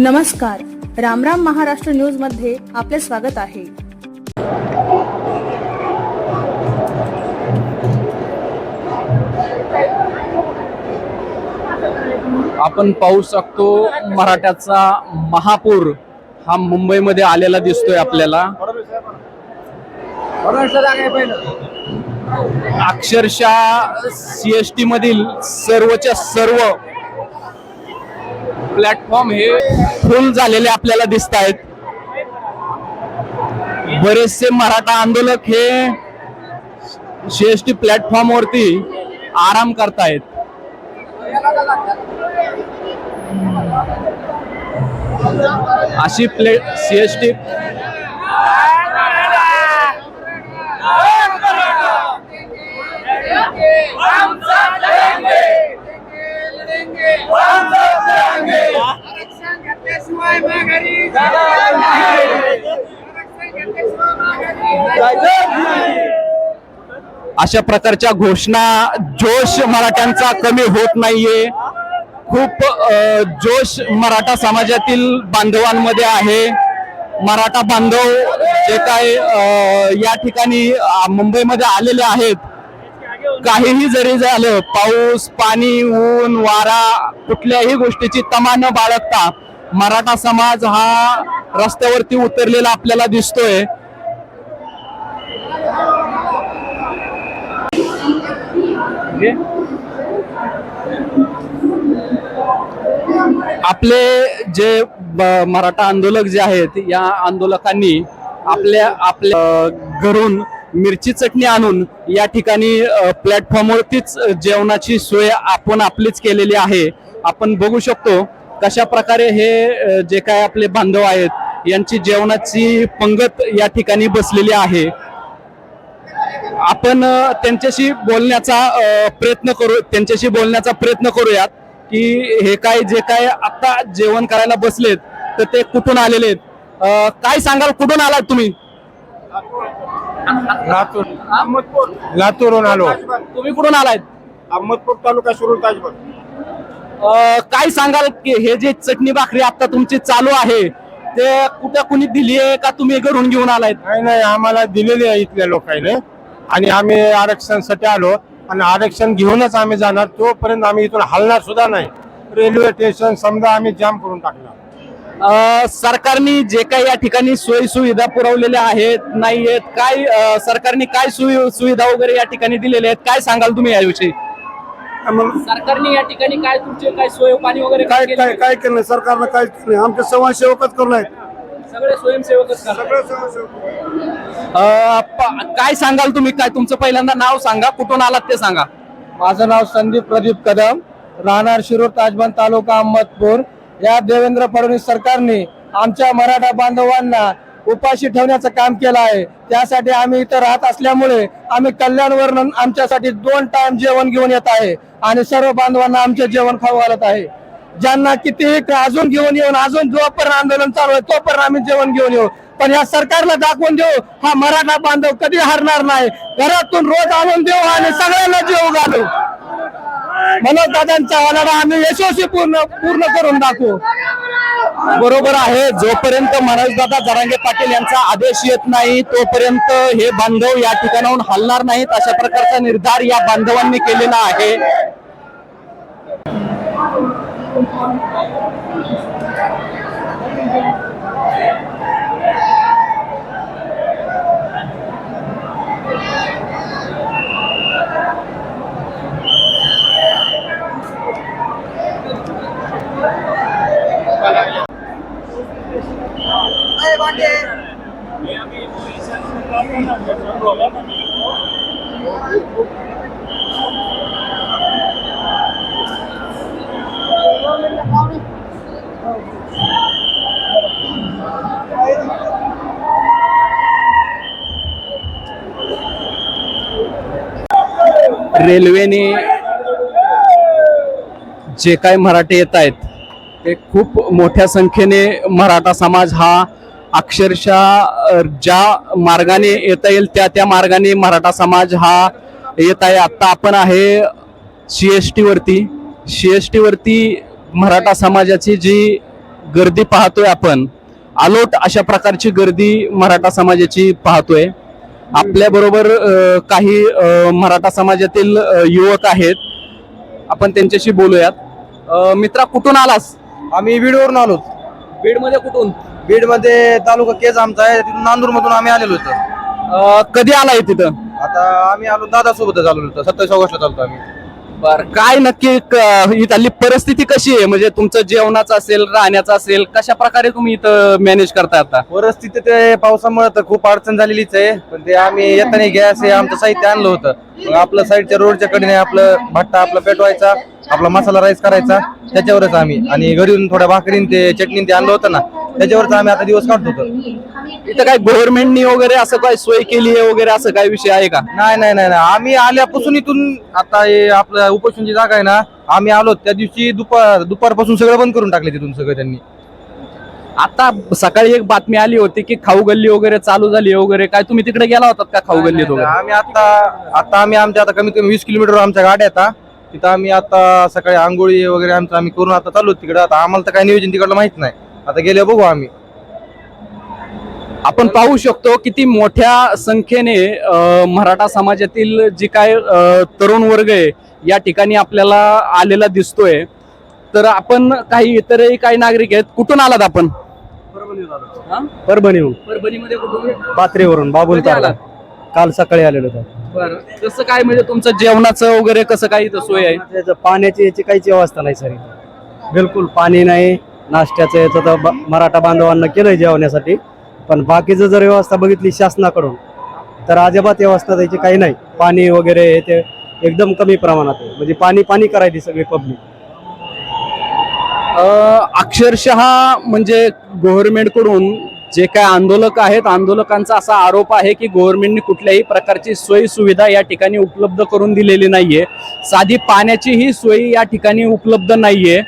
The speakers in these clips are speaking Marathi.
नमस्कार. रामराम महाराष्ट्र न्यूजमध्ये आपले स्वागत आहे. आपण पाहू शकतो मराठ्याचा महापूर हा मुंबईमध्ये आलेला दिसतोय आपल्याला. अक्षरशः सीएसटी मधील सर्वच्या सर्व प्लॅटफॉर्म हे फुल झालेले आपल्याला दिसत आहेत बरेचसे मराठा आंदोलक हे सीएसटी प्लॅटफॉर्म वरती आराम करतायत. अशी प्ले सीएसटी आरक्षण घेतल्याशिवाय माघारी अशा प्रकारच्या घोषणा जोश मराठ्यांचा कमी होत नाहीये. खूप जोश मराठा समाजातील बांधवांमध्ये आहे. मराठा बांधव जे काय या ठिकाणी मुंबईमध्ये आलेले आहेत काहीही जरी झालं पाऊस पाणी ऊन वारा कुठल्याही गोष्टीची तमा न बाळगता मराठा समाज हा रस्त्यावरती उतरलेला आपल्याला दिसतोय. आपले जे मराठा आंदोलक जे आहेत या आंदोलकांनी आपल्या आपल्या घरून मिरची चटणी आणून या ठिकाणी प्लॅटफॉर्मवरतीच जेवणाची सोय आपण आपलीच केलेली आहे. आपण बघू शकतो कशा प्रकारे हे जे काय आपले बांधव आहेत यांची जेवणाची पंगत या ठिकाणी बसलेली आहे. आपण त्यांच्याशी बोलण्याचा प्रयत्न करू त्यांच्याशी बोलण्याचा प्रयत्न करूयात की हे काय जे काय आता जेवण करायला बसलेत तर ते कुठून आलेले आहेत? काय सांगाल कुठून आलात तुम्ही? लातूर. अहमदपूर. लातूरहून आलो. तुम्ही कुठून आलात अहमदपूर तालुका शिरूर ताजपूर अ, काय सांगाल की हे जे चटणी भाकरी आता तुमची चालू आहे ते कुठं कुणी दिली आहे का तुम्ही घरून घेऊन आलायत? नाही नाही आम्हाला दिलेली आहे इथल्या लोकांनी आणि आम्ही आरक्षणासाठी आलो. आणि आरक्षण घेऊनच आम्ही जाणार. तोपर्यंत आम्ही इथून हलणार सुद्धा नाही. रेल्वे स्टेशन समजा आम्ही जाम करून टाकणार. सरकारने जे काही या ठिकाणी सोयी सुविधा पुरवलेल्या आहेत नाही आहेत काय सरकारने काय सोयी सुविधा वगैरे या ठिकाणी दिलेल्या आहेत काय सांगाल तुम्ही याविषयी? सरकारने या ठिकाणी काय तुमचे काय सोय पाणी वगैरे काय काय काय केलं? सरकारनं काय केलं? आमचे समाजसेवकच करून आहेत. सगळे स्वयंसेवकच प- काय सांगाल तुम्ही? काय तुमचं पहिल्यांदा नाव सांगा कुठून आलात ते सांगा. माझं नाव संदीप प्रदीप कदम राहणार शिरूर ताजबंद तालुका अहमदपूर. या देवेंद्र फडणवीस सरकारने आमच्या मराठा बांधवांना उपाशी ठेवण्याचं काम केलं आहे. त्यासाठी आम्ही इथं राहत असल्यामुळे आम्ही कल्याणवर आमच्यासाठी दोन टाइम जेवण घेऊन येत आहे आणि सर्व बांधवांना आमचे जेवण खाऊ घालत आहे. ज्यांना कितीही अजून घेऊन येऊन अजून जोपर्यंत आंदोलन चालू आहे तोपर्यंत आम्ही जेवण घेऊन येऊ. पण या सरकारला दाखवून देऊ हा मराठा बांधव कधी हरणार नाही. घरातून रोज आणून देऊ आणि सगळ्यांना जेव घालू. मनोज दादांचा वालाडा आम्ही यशस्वी पूर्ण पूर्ण करून दाखवू. बरोबर आहे. जोपर्यंत मनोजदादा जरांगे पाटील यांचा आदेश येत नाही तोपर्यंत हे बांधव या ठिकाणाहून हलणार नाहीत. अशा प्रकारचा निर्धार या बांधवांनी केलेला आहे. रेल्वेने जे काही मराठे येत आहेत ते खूप मोठ्या संख्येने मराठा समाज हा अक्षरशः ज्या मार्गाने येता येईल त्या त्या मार्गाने मराठा समाज हा येत आहे. आता आपण आहे सी एस टी वरती. सी एस टी वरती मराठा समाजाची जी गर्दी पाहतोय आपण आलोट अशा प्रकारची गर्दी मराठा समाजाची पाहतोय. आपल्या बरोबर काही मराठा समाजातील युवक आहेत. आपण त्यांच्याशी बोलूयात. मित्रा कुठून आलास? आम्ही बीडवरून आलो. बीडमध्ये कुठून? बीडमध्ये तालुका केज आमचा आहे तिथून नांदूर मधून आम्ही आलेलो होतो. अ, कधी आलाय तिथं? आता आम्ही आलो दादा सोबतच आलो होतो सत्तावीस ऑगस्टला चालतो आम्ही. बर काय नक्की क- इथली परिस्थिती कशी आहे? म्हणजे तुमचं जेवणाचं असेल राहण्याचं असेल कशा प्रकारे तुम्ही इथं मॅनेज करता आता? परिस्थिती ते पावसामुळे तर खूप अडचण झालेलीच आहे पण ते आम्ही येताना गॅस हे आमचं साहित्य आणलं होतं. मग आपलं साईडच्या रोडच्या कडेने आपलं भट्टा आपला पेटवायचा. आपला मसाला राईस करायचा त्याच्यावरच आम्ही. आणि घरी थोड्या भाकरीन ते चटणी ते आणलं होतं ना त्याच्यावरच आम्ही आता दिवस काढतो होतो. इथं काय गव्हर्नमेंटनी वगैरे असं काय सोय केली आहे वगैरे असं काय विषय आहे का? नाही नाही नाही नाही. आम्ही आल्यापासून इथून आता हे आपलं उपोषणची जागा आहे ना आम्ही आलो त्या दिवशी दुपार दुपारपासून सगळं बंद करून टाकले तिथून सगळं त्यांनी. आता सकाळी एक बातमी आली होती की खाऊ गल्ली वगैरे चालू झाली वगैरे. काय तुम्ही तिकडे गेला होतात का खाऊ गल्लीत वगैरे? आम्ही आता आता आम्ही आमच्या आता कमीत कमी वीस किलोमीटर आमच्या गाड्या आता तिथं आम्ही आता सकाळी आंघोळी वगैरे आमचं आम्ही करून आता चालू तिकडे. आता आम्हाला तर काय नियोजन तिकडलं माहीत नाही. आता गेले बघू आम्ही. आपण पाहू शकतो किती मोठ्या संख्येने अ, मराठा समाजातील जी काय अ, तरुण वर्ग आहे या ठिकाणी आपल्याला आलेला दिसतोय. तर आपण काही इतरही काही नागरिक आहेत. कुठून आलात आपण? हा? परभणीहून परभणीमध्ये कुठून? पात्रेवरून बाबुल कधी? काल सकाळी आलेलो होतो. बरं. कसं काय म्हणजे तुमचं जेवणाचं वगैरे कसं काय इथं सोय आहे? त्याचं पाण्याची याची काहीच व्यवस्था नाही सर इथं. बिलकुल पाणी नाही नाश्त्याचं याचं तर ब- मराठा बांधवांना केलंय जेवण्यासाठी. पण बाकीचं जर व्यवस्था बघितली शासनाकडून तर अजिबात व्यवस्था त्याची काही नाही. पाणी वगैरे हे ते एकदम कमी प्रमाणात आहे. म्हणजे पाणी पाणी करायची सगळी पब्लिक. अ, अक्षरशः म्हणजे गव्हर्नमेंटकडून जे काय आंदोलक आहेत आंदोलकांचा असा आरोप आहे की गव्हर्नमेंटने कुठल्याही प्रकारची सोयी सुविधा या ठिकाणी उपलब्ध करून दिलेली नाहीये. साधी पाण्याचीही सोयी या ठिकाणी उपलब्ध नाहीये.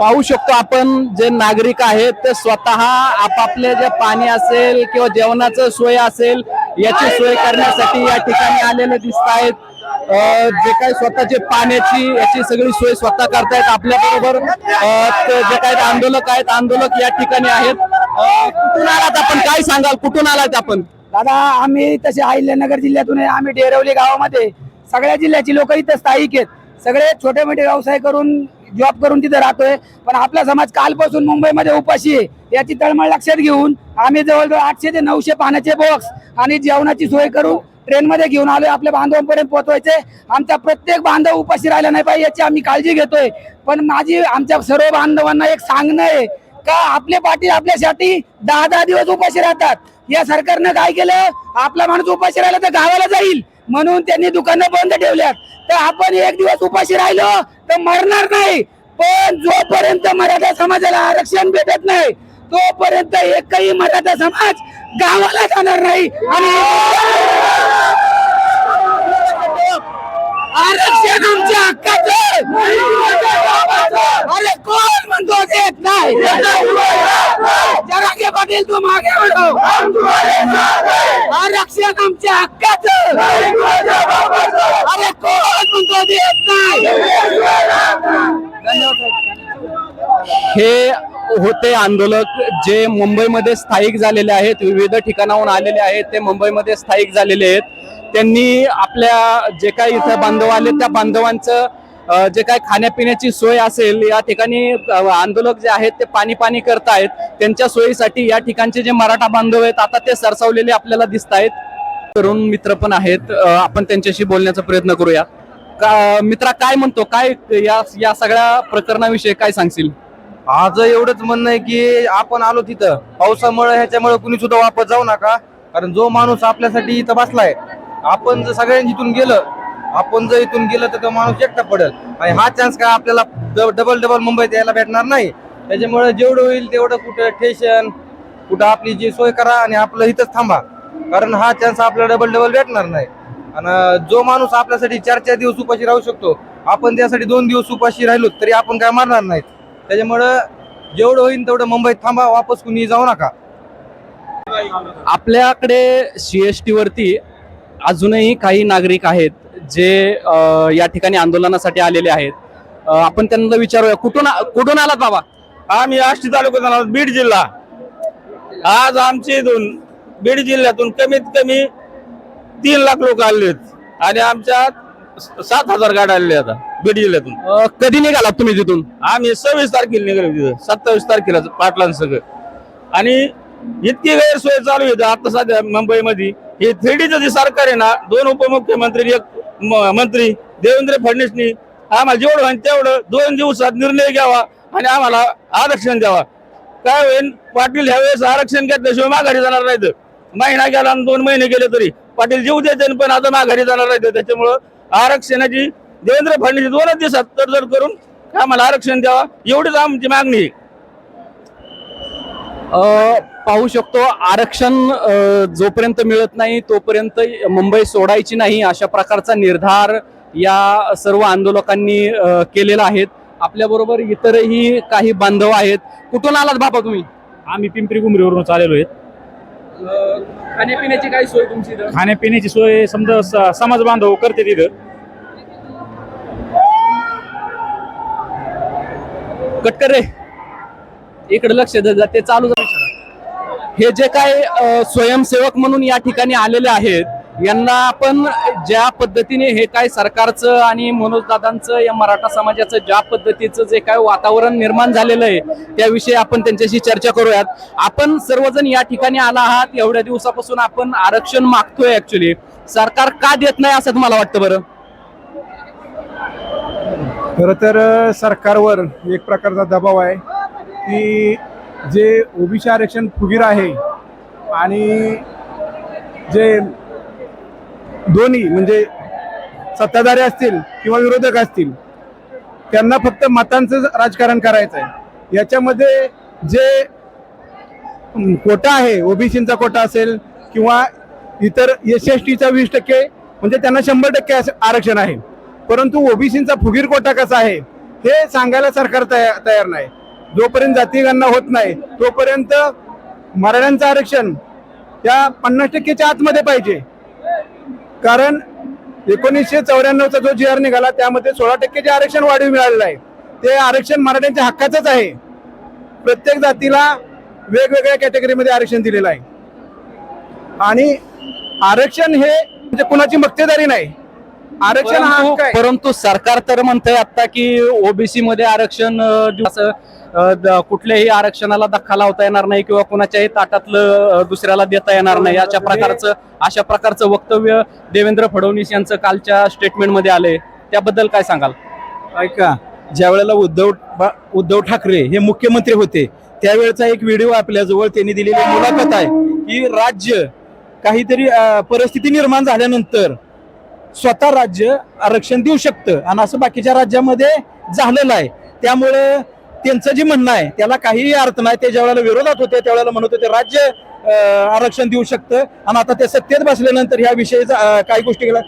पाहू शकतो आपण जे नागरिक आहेत ते स्वतः आपापले जे पाणी असेल किंवा जेवणाचं सोय असेल याची सोय करण्यासाठी या ठिकाणी आलेले दिसत आहेत जे काही स्वतःचे पाण्याची याची सगळी सोय स्वतः करतायत आपल्या बरोबर जे काही आंदोलक आहेत आंदोलक या ठिकाणी आहेत. कुठून आलात आपण? काय सांगाल? कुठून आलात आपण? दादा आम्ही तसे अहिल्यानगर जिल्ह्यातून आम्ही डेरवली गावामध्ये. सगळ्या जिल्ह्याची लोक इथं स्थायिक आहेत. सगळे छोटे मोठे व्यवसाय करून जॉब करून तिथे राहतोय. पण आपला समाज कालपासून मुंबईमध्ये उपाशी आहे. याची तळमळ लक्षात घेऊन आम्ही जवळजवळ आठशे ते नऊशे पाण्याचे बॉक्स आणि जेवणाची सोय करू. ट्रेनमध्ये घेऊन आलोय आपल्या बांधवांपर्यंत पोहोचवायचे आमचा प्रत्येक बांधव उपाशी राहिला नाही पाहिजे याची आम्ही काळजी घेतोय. पण माझी आमच्या सर्व बांधवांना एक सांगणं आहे का आपले पाटील आपल्यासाठी दहा दहा दिवस उपाशी राहतात. या सरकारनं काय केलं? आपला माणूस उपाशी राहिला तर गावाला जाईल. म्हणून त्यांनी दुकानं बंद ठेवल्यात. तर आपण एक दिवस उपाशी राहिलो तर मरणार नाही. पण जोपर्यंत मराठा समाजाला आरक्षण भेटत नाही तोपर्यंत एकही मराठा समाज गावाला जाणार नाही. आणि आरक्षण आमच्या हक्काचं अरे कोण म्हणतो देत नाही. जरांगे पाटील तू मागे म्हणतो आरक्षण आमच्या हक्काचं अरे कोण म्हणतो देत नाही. हे होते आंदोलक जे मुंबईमध्ये स्थायिक झालेले आहेत विविध ठिकाणाहून आलेले आहेत ते मुंबईमध्ये स्थायिक झालेले आहेत. त्यांनी आपल्या जे काही इथं बांधव आले त्या बांधवांचं जे काय खाण्यापिण्याची सोय असेल या ठिकाणी आंदोलक जे आहेत ते पाणी पाणी करतायत. त्यांच्या सोयीसाठी या ठिकाणचे जे मराठा बांधव आहेत आता ते सरसावलेले आपल्याला दिसत आहेत तरुण मित्र पण आहेत. आपण त्यांच्याशी बोलण्याचा प्रयत्न करूया. का मित्रा काय म्हणतो? काय या या सगळ्या प्रकरणाविषयी काय सांगशील? आज एवढंच म्हणणं आहे की आपण आलो तिथं. पावसामुळे ह्याच्यामुळे कुणी सुद्धा वापस जाऊ नका. कारण जो माणूस आपल्यासाठी इथं बसलाय आपण जर सगळ्यांनी इथून गेलं आपण जर इथून गेलं तर तो माणूस एकटा पडेल. आणि हा चान्स काय आपल्याला डबल डबल मुंबईत यायला भेटणार नाही. त्याच्यामुळे जेवढं होईल तेवढं कुठं स्टेशन कुठं आपली जी सोय करा आणि आपलं इथंच थांबा. कारण हा चान्स आपल्याला डबल डबल भेटणार नाही. आणि जो माणूस आपल्यासाठी चार चार दिवस उपाशी राहू शकतो आपण त्यासाठी दोन दिवस उपाशी राहिलो तरी आपण काय मारणार नाहीत. त्याच्यामुळं जेवढं होईल तेवढं मुंबईत थांबा वापस कुणी जाऊ नका. आपल्याकडे सीएसटी वरती अजूनही काही नागरिक आहेत जे अ, या ठिकाणी आंदोलनासाठी आलेले आहेत. अ, आपण त्यांना विचारूया कुठून आ- कुठून आलात बाबा? आम्ही आष्टी तालुक्यात आहोत बीड जिल्हा. आज आमचे इथून बीड जिल्ह्यातून कमीत कमी तीन लाख लोक आले आहेत. आणि आमच्यात स- सात हजार गाड्या आलेल्या आता. बीड जिल्ह्यातून अ, कधी निघालात तुम्ही तिथून? आम्ही सव्वीस तारखेला निघालो तिथं. सत्तावीस तारखेला पाटलां सगळं. आणि इतकी गैरसोय चालू आहे आता सध्या मुंबईमध्ये हे थ्रीडीचं जे सरकार आहे ना दोन उपमुख्यमंत्री एक म- मंत्री देवेंद्र फडणवीसनी आम्हाला जेवढं होईल तेवढं दोन दिवसात निर्णय घ्यावा आणि आम्हाला आरक्षण द्यावा. काय होईल पाटील ह्यावेळेस आरक्षण घेतल्याशिवाय माघारी जाणार नाहीत. महिना गेला आणि दोन महिने गेले तरी. पाटील जीव देते पण आता माघारी जाणार नाहीत. त्याच्यामुळं आरक्षणाची देवेंद्र फडणवीस दोनच दिवसात तडजोड करून आम्हाला आरक्षण द्यावा एवढीच आमची मागणी आहे. पाहू शकतो आरक्षण जोपर्यंत मिळत नाही तोपर्यंत मुंबई सोडायची नाही अशा प्रकारचा निर्धार या सर्व आंदोलकांनी केलेला आहे. आपल्या बरोबर इतरही काही बांधव आहेत. कुठून आलात बाबा तुम्ही? आम्ही पिंपरी गुमरीवरून आलेलो आहेत. खाण्यापिण्याची काय सोय तुमची इथं? खाण्यापिण्याची सोय समजा स- समाज बांधव करते तिथं. कटकर रे. इकडे लक्ष दे जा, ते चालू हे जे काय अ, स्वयंसेवक म्हणून या ठिकाणी आलेले आहेत यांना आपण ज्या पद्धतीने हे काय सरकारचं आणि मनोजदादांचं या मराठा समाजाचं ज्या पद्धतीचं जे काय वातावरण निर्माण झालेलं आहे त्याविषयी आपण त्यांच्याशी चर्चा करूयात. आपण सर्वजण या ठिकाणी आला आहात एवढ्या दिवसापासून आपण आरक्षण मागतोय ऍक्च्युली सरकार का देत नाही असं तुम्हाला वाटतं बरं? खरं तर सरकारवर एक प्रकारचा दबाव आहे की जे ओबीसी आरक्षण फुगीर आहे आणि जे दोन्ही म्हणजे सत्ताधारी असतील किंवा विरोधक असतील त्यांना फक्त मतांचं राजकारण करायचं आहे याच्यामध्ये जे कोटा आहे ओबीसीचा कोटा असेल किंवा इतर एस एस टीचा वीस टक्के म्हणजे त्यांना शंभर टक्के आरक्षण आहे. परंतु ओबीसीचा फुगीर कोटा कसा आहे हे सांगायला सरकार तयार तयार नाही. जोपर्यंत जातीगणना होत नाही तोपर्यंत मराठ्यांचं आरक्षण त्या पन्नास टक्केच्या आतमध्ये पाहिजे. कारण एकोणीसशे चौऱ्याण्णवचा जो जी आर निघाला त्यामध्ये सोळा टक्के जे आरक्षण वाढीव मिळालेलं आहे ते आरक्षण मराठ्यांच्या हक्काचंच आहे. प्रत्येक जातीला वेगवेगळ्या कॅटेगरीमध्ये आरक्षण दिलेलं आहे. आणि आरक्षण हे म्हणजे कुणाची मक्तेदारी नाही आरक्षण हा परंतु हक्क आहे. परंतु सरकार तर म्हणतंय आता की ओबीसी मध्ये आरक्षण अं, देऊ- असं, अं, द- कुठल्याही आरक्षणाला धक्का लावता येणार नाही किंवा कुणाच्याही ताटातलं अं, दुसऱ्याला देता येणार नाही. अशा प्रकारचं अशा प्रकारचं वक्तव्य देवेंद्र फडणवीस यांचं कालच्या स्टेटमेंटमध्ये आलंय. त्याबद्दल काय सांगाल? ऐका ज्या वेळेला उद्धव बा- उद्धव ठाकरे हे मुख्यमंत्री होते त्यावेळेचा एक व्हिडिओ आपल्याजवळ त्यांनी दिलेली मुलाखत आहे की राज्य काहीतरी अं, परिस्थिती निर्माण झाल्यानंतर स्वतः राज्य आरक्षण देऊ शकतं. आणि असं बाकीच्या राज्यामध्ये झालेलं आहे. त्यामुळे त्यांचं जे म्हणणं आहे त्याला काहीही अर्थ नाही. ते ज्यावेळेला विरोधात होते त्यावेळेला म्हणत होते राज्य आरक्षण देऊ शकतं. आणि आता ते सत्तेत बसल्यानंतर ह्या विषयी काही गोष्टी केल्या.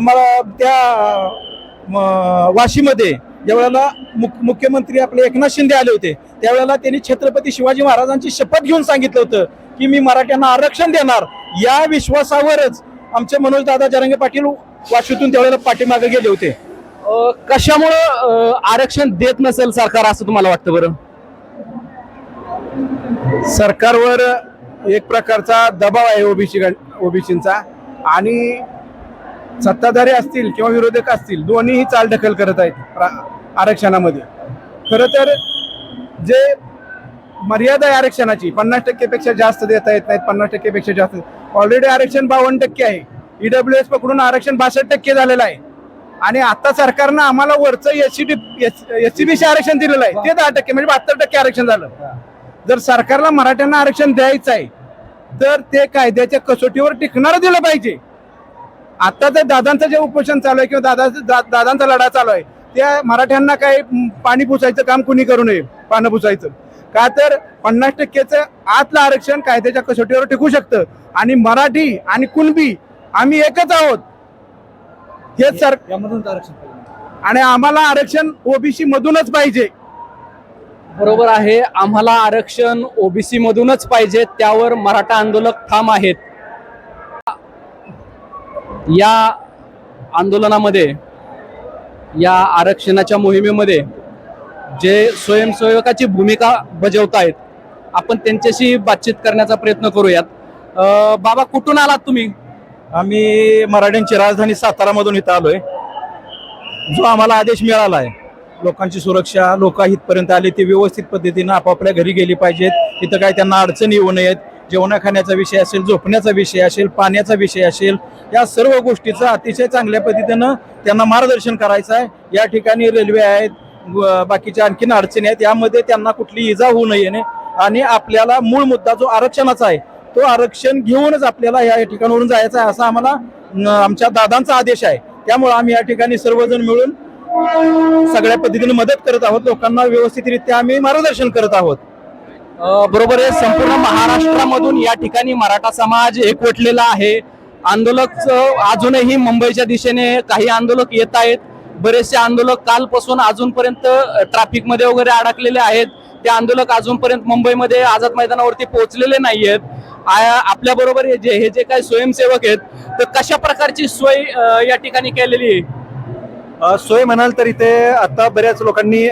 मला त्या म, वाशीमध्ये ज्यावेळेला मुख- मुख्यमंत्री आपले एकनाथ शिंदे आले होते त्यावेळेला त्यांनी छत्रपती शिवाजी महाराजांची शपथ घेऊन सांगितलं होतं की मी मराठ्यांना आरक्षण देणार. या विश्वासावरच आमचे मनोज दादा जरंगे पाटील वाशीतून त्यावेळेला पाठीमागे गेले होते. कशामुळं आरक्षण देत नसेल सरकार असं तुम्हाला वाटतं बरं? सरकारवर एक प्रकारचा दबाव आहे ओबीसी ओबीसींचा. आणि सत्ताधारी असतील किंवा विरोधक असतील दोन्हीही चालढकल करत आहेत आरक्षणामध्ये. खरं तर जे मर्यादा आहे आरक्षणाची. पन्नास टक्केपेक्षा जास्त देता येत नाहीत पन्नास टक्केपेक्षा जास्त. ऑलरेडी आरक्षण बावन्न टक्के आहे. ईडब्ल्यू एस पकडून आरक्षण बासष्ट टक्के झालेलं आहे. आणि आता सरकारनं आम्हाला वरचं S C T S C B C आरक्षण दिलेलं आहे. ते दहा टक्के म्हणजे बहात्तर टक्के आरक्षण झालं. जर सरकारला मराठ्यांना आरक्षण द्यायचं आहे तर ते कायद्याच्या कसोटीवर टिकणारं दिलं पाहिजे. आता तर दादांचं जे उपोषण चालू आहे किंवा दादाचं दा- दादांचा लढा चालू आहे त्या मराठ्यांना काही पाणी पुसायचं काम कुणी करू नये पानं पुसायचं. का तर पन्नास टक्केचं आतलं आरक्षण कायद्याच्या कसोटीवर टिकू शकतं. आणि मराठी आणि कुणबी आम्ही एकच आहोत. हे सर यामधूनच आरक्षण पाहिजे. आणि आम्हाला आरक्षण ओबीसी मधूनच पाहिजे. बरोबर आहे. आम्हाला आरक्षण ओबीसी मधूनच पाहिजे. त्यावर मराठा आंदोलक ठाम आहेत. या आंदोलनामध्ये या आरक्षणाच्या मोहिमेमध्ये जे स्वयंसेवकाची भूमिका बजावत आहेत आपण त्यांच्याशी बातचीत करण्याचा प्रयत्न करूयात. बाबा कुठून आलात तुम्ही? आम्ही मराठ्यांची राजधानी सातारामधून इथं आलोय. जो आम्हाला आदेश मिळाला आहे लोकांची सुरक्षा लोक इथपर्यंत आले ते व्यवस्थित पद्धतीनं आपापल्या घरी गेली पाहिजेत. इथं काय त्यांना अडचणी येऊ नयेत. जेवणा खाण्याचा विषय असेल झोपण्याचा विषय असेल पाण्याचा विषय असेल या सर्व गोष्टीचं अतिशय चांगल्या पद्धतीनं त्यांना मार्गदर्शन करायचं आहे. या ठिकाणी रेल्वे आहेत बाकीच्या आणखीन अडचणी आहेत यामध्ये त्यांना कुठली इजा होऊ नये आणि आपल्याला मूळ मुद्दा जो आरक्षणाचा आहे तो आरक्षण घेऊनच आपल्याला या ठिकाणावरून जायचं आहे असा आम्हाला न, आमच्या दादांचा आदेश आहे. त्यामुळे आम्ही या ठिकाणी सर्वजण मिळून सगळ्या पद्धतीने मदत करत आहोत. लोकांना व्यवस्थितरित्या आम्ही मार्गदर्शन करत आहोत. बरोबर आहे. संपूर्ण महाराष्ट्रामधून या ठिकाणी मराठा समाज एकवटलेला आहे. आंदोलक अजूनही मुंबईच्या दिशेने काही आंदोलक येत आहेत. बरेचसे आंदोलक कालपासून अजूनपर्यंत ट्रॅफिकमध्ये वगैरे अडकलेले आहेत. ते आंदोलक अजूनपर्यंत मुंबईमध्ये आझाद मैदानावरती पोहोचलेले आहेत आपल्या बरोबर हे जे हे जे काही स्वयंसेवक आहेत तर कशा प्रकारची सोय या ठिकाणी केलेली आहे? सोय म्हणाल तर इथे आता बऱ्याच लोकांनी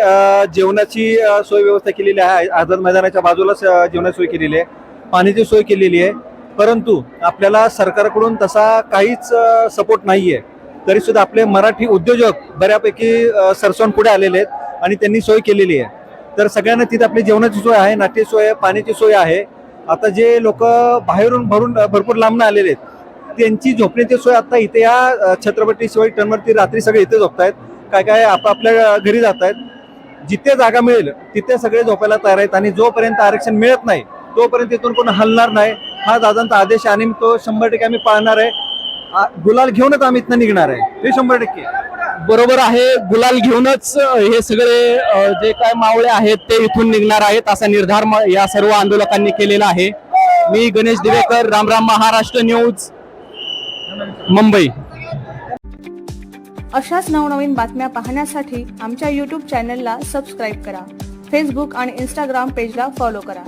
जेवणाची सोय व्यवस्था केलेली आहे. आझाद मैदानाच्या बाजूलाच जेवणाची सोय केलेली आहे. पाण्याची सोय केलेली आहे. परंतु आपल्याला सरकारकडून तसा काहीच सपोर्ट नाही आहे तरी सुद्धा आपले मराठी उद्योजक बऱ्यापैकी अ, पुढे आलेले आहेत आणि त्यांनी सोय केलेली आहे. तर सगळ्यांना तिथे आपली जेवणाची सोय आहे नाट्य सोय आहे पाण्याची सोय आहे. आता जे लोक बाहेरून भरून भरपूर लांबनं आलेले आहेत त्यांची झोपण्याची सोय आता इथे या छत्रपती शिवाजी टर्नवरती रात्री सगळे इथे झोपतायत. काय काय आपापल्या घरी जात आहेत जिथे जागा मिळेल तिथे सगळे झोपायला तयार आहेत आणि जोपर्यंत आरक्षण मिळत नाही तोपर्यंत तिथून कोण हलणार नाही. हा दादांचा आदेश आणि तो शंभर टक्के आम्ही पाळणार आहे. गुलाल घेऊनच आम्ही इथनं निघणार आहे. हे शंभर टक्के. बरोबर आहे गुलाल घेऊनच हे सगळे जे काय मावळे आहेत ते इथून निघणार आहेत असा निर्धार म- या सर्व आंदोलकांनी केलेला आहे. मी गणेश दिवेकर रामराम महाराष्ट्र न्यूज मुंबई. अशाच नवनवीन बातम्या पाहण्यासाठी आमच्या यूट्यूब चॅनलला सबस्क्राईब करा. फेसबुक आणि इंस्टाग्राम पेजला फॉलो करा.